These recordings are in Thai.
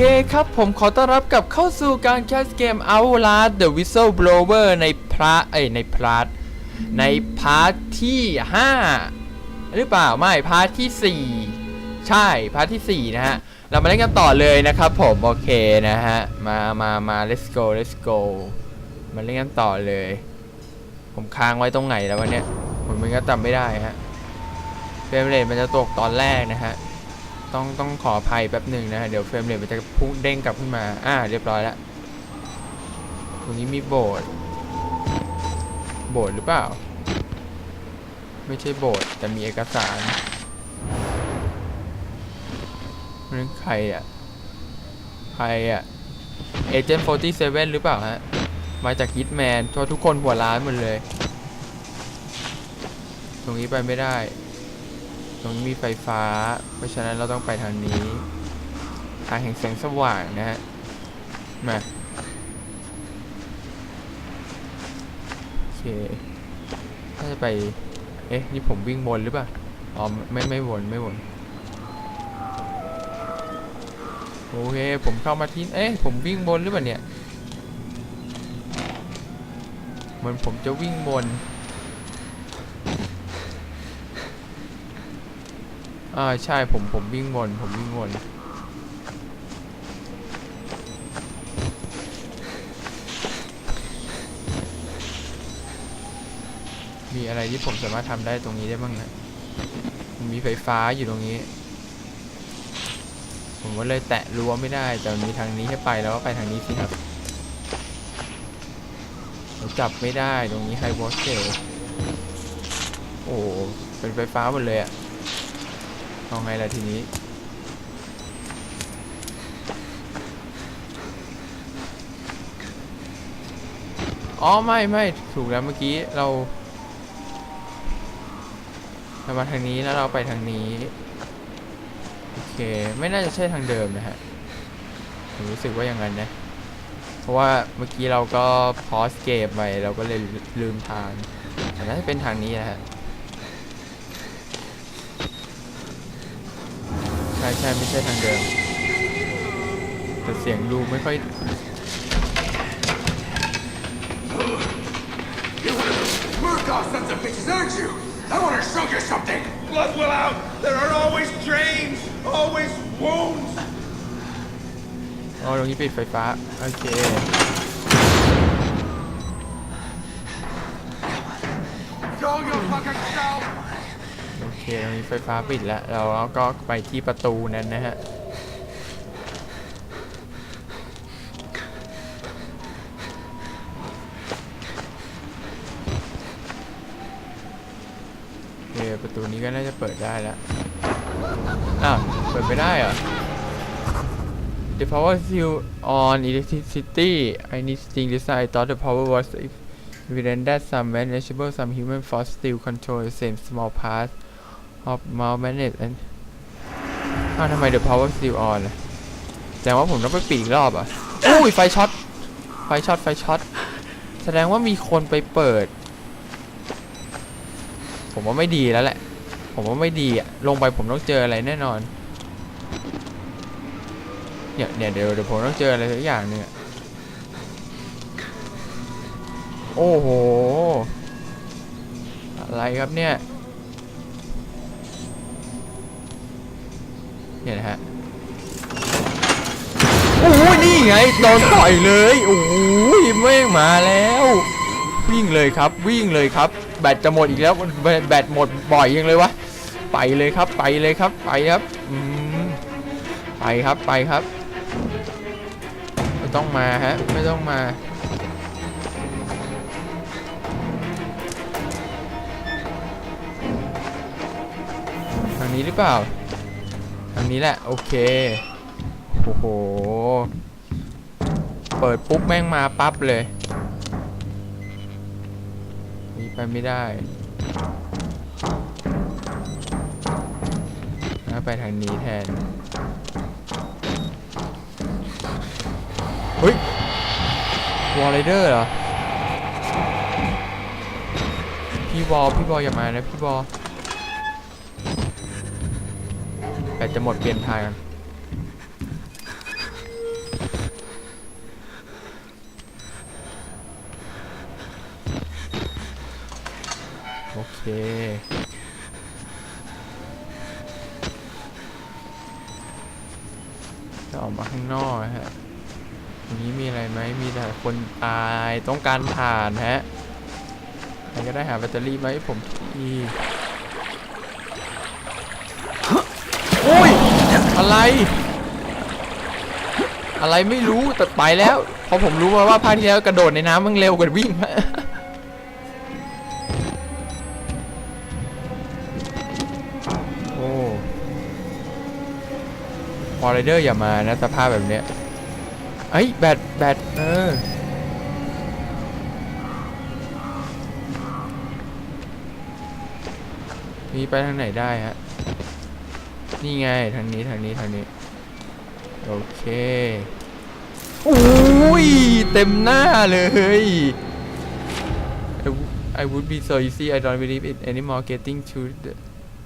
เคครับผมขอต้อนรับกับเข้าสู่การแคสเกม Outlast The Whistleblower ในพระเอ้ยในพาร์ทในพาร์ทที่ 5 หรือเปล่าไม่พาร์ทที่ 4 ใช่พาร์ทที่ 4 นะฮะ เรามาเล่นกันต่อเลยนะครับผมโอเคนะฮะ มามามา let's go let's go มาเล่นกันต่อเลย ผมค้างไว้ตรงไหนแล้ววะเนี่ยผมมันก็จำไม่ได้ฮะเฟรมเรทมันจะตกตอนแรกนะฮะ ต้องต้องขออภัยแป๊บหนึ่งนะฮะเดี๋ยวเฟรมเรทมันจะพุ่งเด้งกลับขึ้นมา อ่า เรียบร้อยแล้วตรงนี้มีโบสถ์โบสถ์หรือเปล่า ไม่ใช่โบสถ์แต่มีเอกสารนั่นใครอะ ใครอะเอเจนต์47หรือเปล่าฮะ มาจากฮิตแมนทั่วทุกคนหัวร้านหมดเลย ตรงนี้ไปไม่ได้ รงนี้มีไฟฟ้า เพราะฉะนั้นเราต้องไปทางนี้ทางแห่งแสงสว่างนะฮะ มาโอเคถ้าจะไป เอ๊ะ นี่ผมวิ่งวนหรือเปล่า อ๋อ ไม่ ไม่วน ไม่วน โอเค ผมเข้ามาที่ เอ๊ะ ผมวิ่งบนหรือเปล่าเนี่ย เหมือนผมจะวิ่งบน อ่าใช่ผมผมวิ่งวนผมวิ่งวนมีอะไรที่ผมสามารถทำได้ตรงนี้ได้บ้างนะมันมีไฟฟ้าอยู่ตรงนี้ ผมก็เลยแตะรั้วไม่ได้ แต่มันมีทางนี้ให้ไปแล้วก็ไปทางนี้สิครับผมจับไม่ได้ตรงนี้ไฮวอสเซลโอ้เป็นไฟฟ้าหมดเลยอะ เอาไงล่ะทีนี้ อ๋อไม่ไม่ถูกแล้วเมื่อกี้เราเรามาทางนี้แล้วเราไปทางนี้ โอเค ไม่น่าจะใช่ทางเดิมนะฮะผมรู้สึกว่าอย่างนั้นนะ เพราะว่าเมื่อกี้เราก็พอสเกมไปเราก็เลยลืมทางแต่น่าจะเป็นทางนี้นะฮะ ช่ใช่ไม่ใช่ทางเดิมแต่เสียงดูไม่ค่อย Murkoff sons of bitches, aren't you? I want to show you something. Blood will out! There are always drains, always wounds! อ๋อตรงนี้ปิดไฟฟ้า โอเค ไฟฟ้าปิดแล้วเราก็ไปที่ประตูนั้นนะฮะโอเคประตูนี้ก็น่าจะเปิดได้แล้วอ้าวเปิดไม่ได้เหรอ The power is still on electricity I need to think this I thought the power was evident that some manageable some human force still control the same small part of mouse magnet and อ้าวทำไม the power still on ล่ะแสดงว่าผมต้องไปปีกรอบอะอุ้ยไฟช็อต ไฟช็อต ไฟช็อต แสดงว่ามีคนไปเปิด ผมว่าไม่ดีแล้วแหละ ผมว่าไม่ดีอะ ลงไปผมต้องเจออะไรแน่นอน เนี่ยเนี่ยเดี๋ยวเดี๋ยวผมต้องเจออะไรสักอย่างหนึงอะโอ้โห อะไรครับเนี่ย เนี่ยนะฮะโอ้ยนี่ไงโดนต่อยเลยโอ้ยแม่งมาแล้ว วิ่งเลยครับวิ่งเลยครับ แบตจะหมดอีกแล้วแบตหมดบ่อยยังเลยวะไปเลยครับไปเลยครับไปครับอืมไปครับไปครับไม่ต้องมาฮะไม่ต้องมาทางนี้หรือเปล่า ทางนี้แหละ โอเค โอ้โห เปิดปุ๊บแม่งมาปั๊บเลยหนีไปไม่ได้แล้วไปทางนี้แทน เฮ้ย วอลไรเดอร์เหรอ พี่วอลพี่วอลอย่ามานะพี่วอล จะหมดเปลี่ยนทายกันโอเคจะออกมาข้างนอกฮะตรงนี้มีอะไรไหมมีแต่คนตายต้องการผ่านฮะใครก็ได้หาแบตเตอรี่ไหมผมที อะไร อะไรไม่รู้แต่ไปแล้วเพราะผมรู้มาว่าภาคที่แล้วกระโดดในน้ำมันเร็วกว่าวิ่งโอ้พอไรเดอร์อย่ามานะสภาพแบบเนี้ยเอ้ยแบตแบตเออมีไปทางไหนได้ฮะ นี่ไงทางนี้ทางนี้ทางนี้ โอเคโอ้ยเต็มหน้าเลย I w- I would be so easy I don't believe it anymore getting to the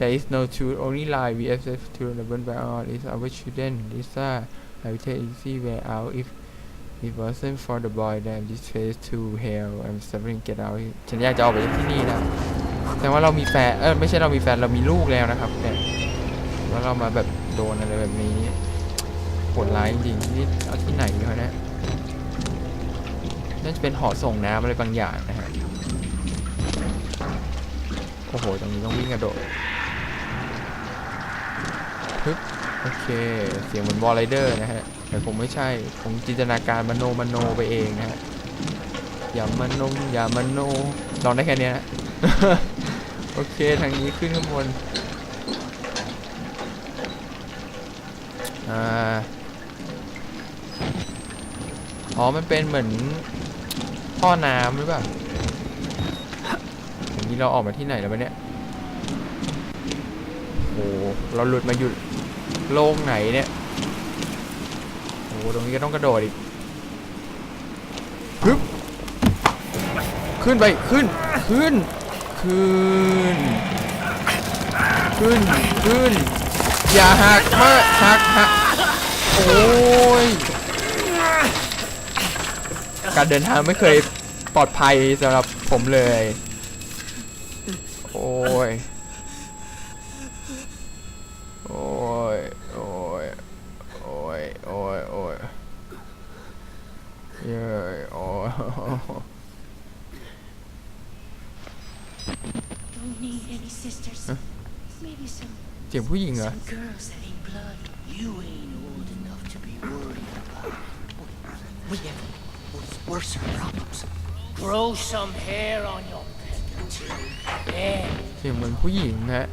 There is no truth, only lie. We accept to the burn by all. It's our children. Lisa, I will take easy way out if it wasn't for the boy. Then this face to hell. I'm suffering. Get out. ฉันอยากจะออกไปจากที่นี่นะแต่ว่าเรามีแฟน เออไม่ใช่เรามีแฟน เรามีลูกแล้วนะครับเนี่ย แล้วเรามาแบบโดนอะไรแบบนี้โหดร้ายจริงๆนี่เอาที่ไหนเขาเนี่ยน่าจะเป็นหอส่งน้ำอะไรบางอย่างนะฮะโอ้โห ตรงนี้ต้องวิ่งกระโดดฮึบโอเค เสียงเหมือนวอลไรเดอร์นะฮะ แต่คงไม่ใช่คงจินตนาการมโนมโนไปเองนะฮะ อย่ามโนอย่ามโนลองได้แค่นี้นะ โอเค ทางนี้ขึ้นข้างบน อ่าอ๋อ มันเป็นเหมือนท่อน้ำหรือเปล่าอย่างนี้เราออกมาที่ไหนแล้ววะเนี่ย โอ้โหเราหลุดมาอยู่โล่งไหนเนี่ย โอ้โหตรงนี้ก็ต้องกระโดดอีกฮึบขึ้นไป ขึ้น ขึ้น ขึ้น ขึ้น ขึ้น อย่าหักมากหักหักโอ้ย การเดินทางไม่เคยปลอดภัยสำหรับผมเลย โอ้ย โอ้ย โอ้ย โอ้ย โอ้ย โอ้ย เย้ยโอ้ย Don't need any sisters. Maybe some เสียงผู้หญิงเหรอ some girls that ain't blood. You ain't old enough to be worried about. We have what's worse problems. Grow some hair on your back until then. เสียงเหมือนผู้หญิงฮะ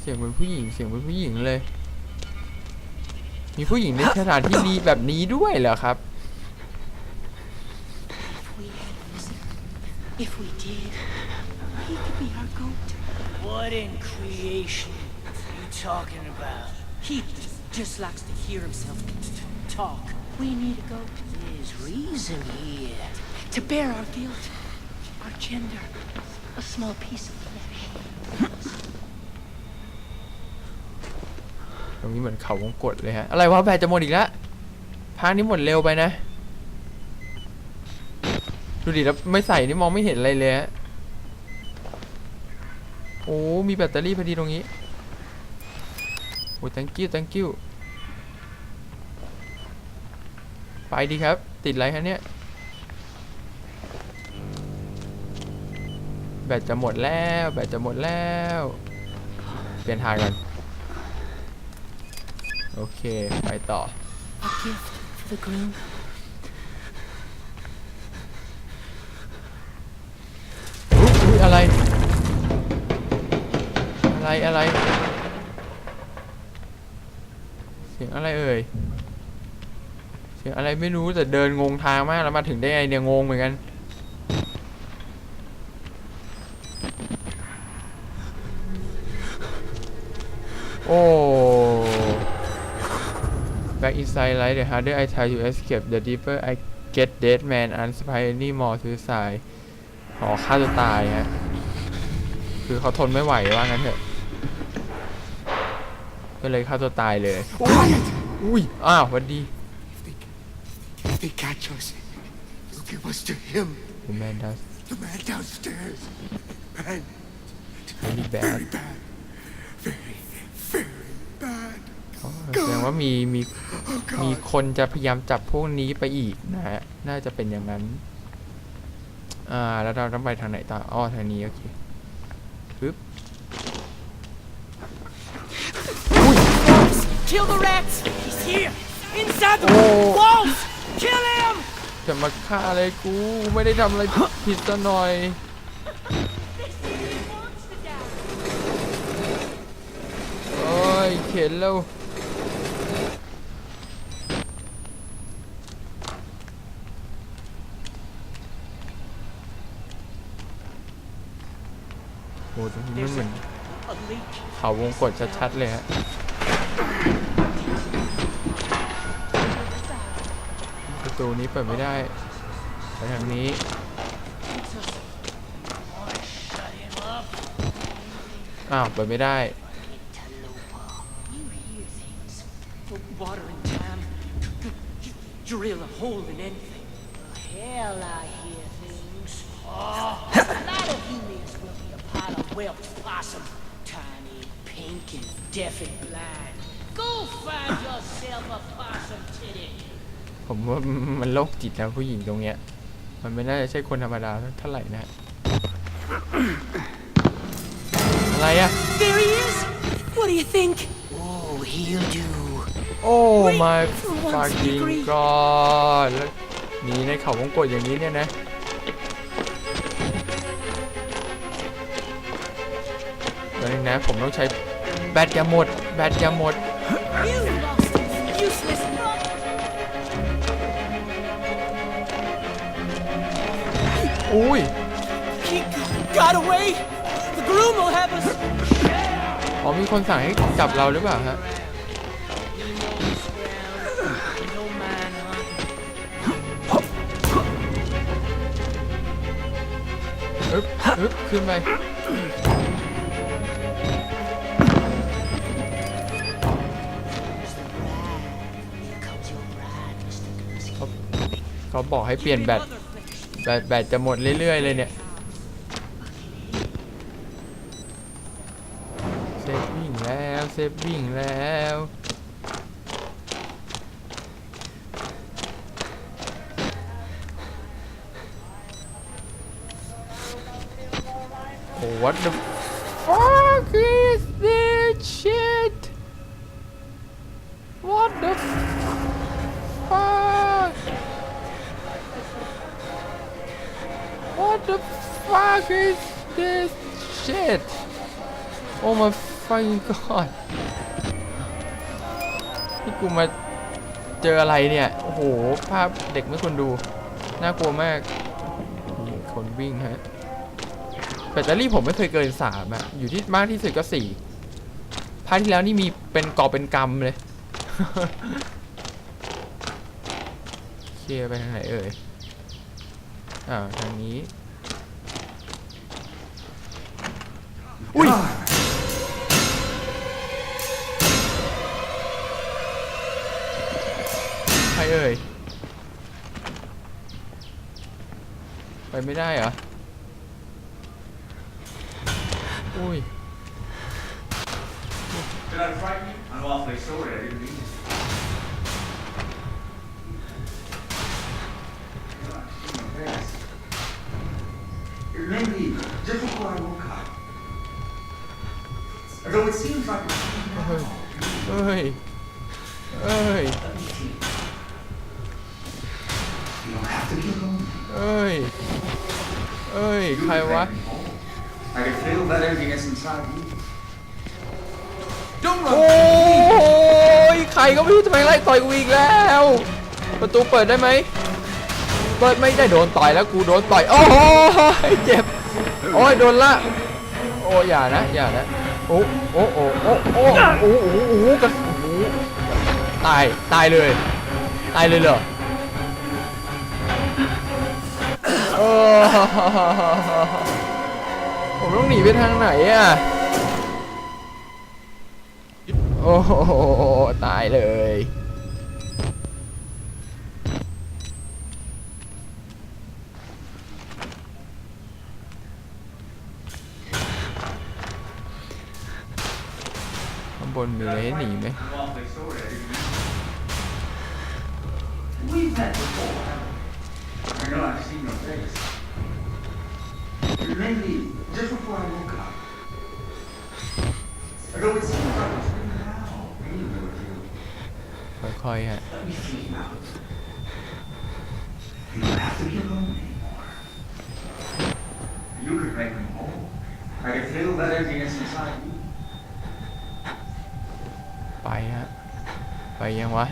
เสียงเหมือนผู้หญิง เสียงเหมือนผู้หญิงเลย มีผู้หญิงในสถานที่ดีแบบนี้ด้วยเหรอครับ If we had listen, if we did, he could be our goat. What in creation are you talking about? He just, just likes to hear himself t- t- talk. We need a goat There's reason here. to bear our guilt, our gender, a small piece of flesh. ตรงนี้เหมือนเขาวงกดเลยฮะ อะไรวะแบตจะหมดอีกแล้วพางนี้หมดเร็วไปนะ ดูดิแล้วไม่ใส่นี่มองไม่เห็นอะไรเลยฮะ โอ้ มีแบตเตอรี่พอดีตรงนี้ โอ้ thank you thank you ไปดีครับ ติดอะไรคะเนี่ย แบตจะหมดแล้ว แบตจะหมดแล้ว เปลี่ยนทางกัน โอเค ไปต่อ A gift for the groom. อุ๊ยอุ๊ยอะไร อะไร อะไร สียงอะไรเอ่ย เสียงอะไรไม่รู้แต่เดินงงทางมากแล้วมาถึงได้ไงเนี่ยงงเหมือนกัน โอ้ Back inside light the harder I try to escape the deeper I get dead man unsurprisingly more suicide อ๋อฆ่าตัวตายฮะ คือเขาทนไม่ไหวว่างั้นเถอะ ก็เลยฆ่าตัวตายเลย Quiet! อุ้ย อ้าวหวันดี If they catch us, they'll give us to him. โห The man does The man downstairs. Bad. really bad Very bad. Very, very bad. อ๋อแสดงว่ามีมี Oh มี God. คนจะพยายามจับพวกนี้ไปอีกนะฮะ น่าจะเป็นอย่างนั้น อ่า แล้วเราต้องไปทางไหนต่ออ๋อทางนี้ โอเคปึ๊บ Kill the rats! He's here! Inside the Oh. walls! Kill him! จะมาฆ่าอะไรกูไม่ได้ทำอะไรผิดซะหน่อย โอ้ย เข็นแล้วโอ้ตรงนี้มันเหมือน A leak. เขาวงกดชัดๆเลยฮะ ตูนี้เปิดไม่ได้ ไปทางนี้ อ้าว เปิดไม่ได้ You hear things. Put water in jam. Drill a hole in anything. Hell, I hear things. Oh, a lot of you may as well be a pile of whelps possum. Tiny, pink, and deaf and blind. Go find yourself a possum titty. ผมว่ามันโรคจิตนะผู้หญิงตรงเนี้ย มันไม่น่าจะใช่คนธรรมดาเท่าไหร่นะ อะไรอะ There he is! What do you think? Oh, he'll do. โอ้ my for one fucking degree. god แล้วหนีในเขาวงกดอย่างนี้เนี่ยนะ เดี๋ยวนึงนะ ผมต้องใช้แบตจะหมด แบตจะหมด You lost him, useless อุ้ย He got away! The groom will have us! อ๋อมีคนสั่งให้จับเราหรือเปล่าฮะ He knows ground. No man hunt. อึ๊บอึ๊บขึ้นไป Here comes your bride, Mr. Gunsky. เขาเขาบอกให้เปลี่ยนแบต แบตแบตจะหมดเรื่อยๆเลยเนี่ยเซฟวิ่งแล้วเซฟวิ่งแล้ว Oh, what the fuck is is this shit? Oh my fucking god ที่กูมาเจออะไรเนี่ย โอ้โห ภาพเด็กไม่ควรดู น่ากลัวมาก นี่คนวิ่งฮะ แบตเตอรี่ผมไม่เคยเกินสามอะอยู่ที่มากที่สุดก็สี่ภาคที่แล้วนี่มีเป็นกอบเป็นกำเลยเคลียร์ไปทางไหนเอ่ย อ่าทางนี้ อุ้ยใครเอ่ย ไปไม่ได้เหรอ อุ้ย Did I frighten you? I'm awfully sorry, I didn't mean to. Maybe just before I woke up. Though it seems like a เฮ้ยเฮ้ยเอ้ย you don't have to be alone. เอ้ย เอ้ยใครวะ I can feel that emptiness inside you. โอ้ยใครก็ไม่รู้จะไปไล่ต่อยกูอีกแล้ว ประตูเปิดได้ไหมเปิดไม่ได้โดนต่อยแล้วกูโดนต่อย โอ้ยเจ็บ โอ้ย โดนละ โอ้ยอย่านะ อย่านะ โอ้โอ้โอ้โอ้โอ้โอ้โอ้โอ้กันโอ้ตายตายเลย ตายเลยเหรอเออผมต้องหนีไปทางไหนอะโอ้โหตายเลยางบนมีอะไรให้หนีไหมค่อยๆฮะ You don't have to be alone anymore. You could make me whole. I could feel that emptiness inside you. ไปฮะ ไปยังวะ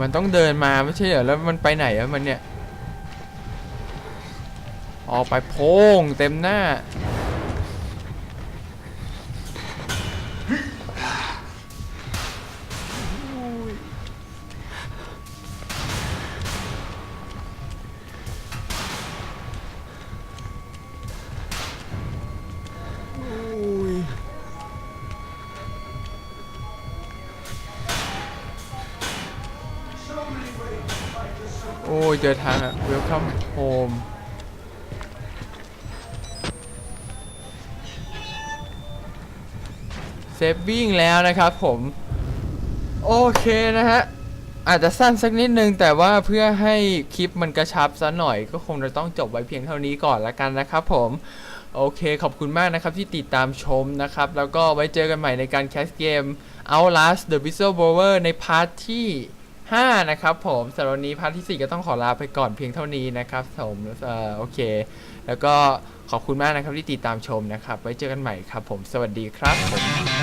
มันต้องเดินมาไม่ใช่เหรอ แล้วมันไปไหนอะมันเนี่ย ออกไปโพงเต็มหน้า โอ้ยเจอทางอะ Welcome home เซฟวิ่งแล้วนะครับผม โอเคนะฮะ อาจจะสั้นสักนิดนึง แต่ว่าเพื่อให้คลิปมันกระชับซะหน่อยก็คงจะต้องจบไว้เพียงเท่านี้ก่อนละกันนะครับผมโอเค ขอบคุณมากนะครับ ที่ติดตามชมนะครับ แล้วก็ไว้เจอกันใหม่ในการแคสเกม Outlast The Whistleblower ในพาร์ทที่ 5 นะครับผมสำหรับวันนี้พาร์ทที่ 4 ก็ต้องขอลาไปก่อนเพียงเท่านี้นะครับผมเอ่อโอเค แล้วก็ขอบคุณมากนะครับที่ติดตามชมนะครับ ไว้เจอกันใหม่ครับผมสวัสดีครับผม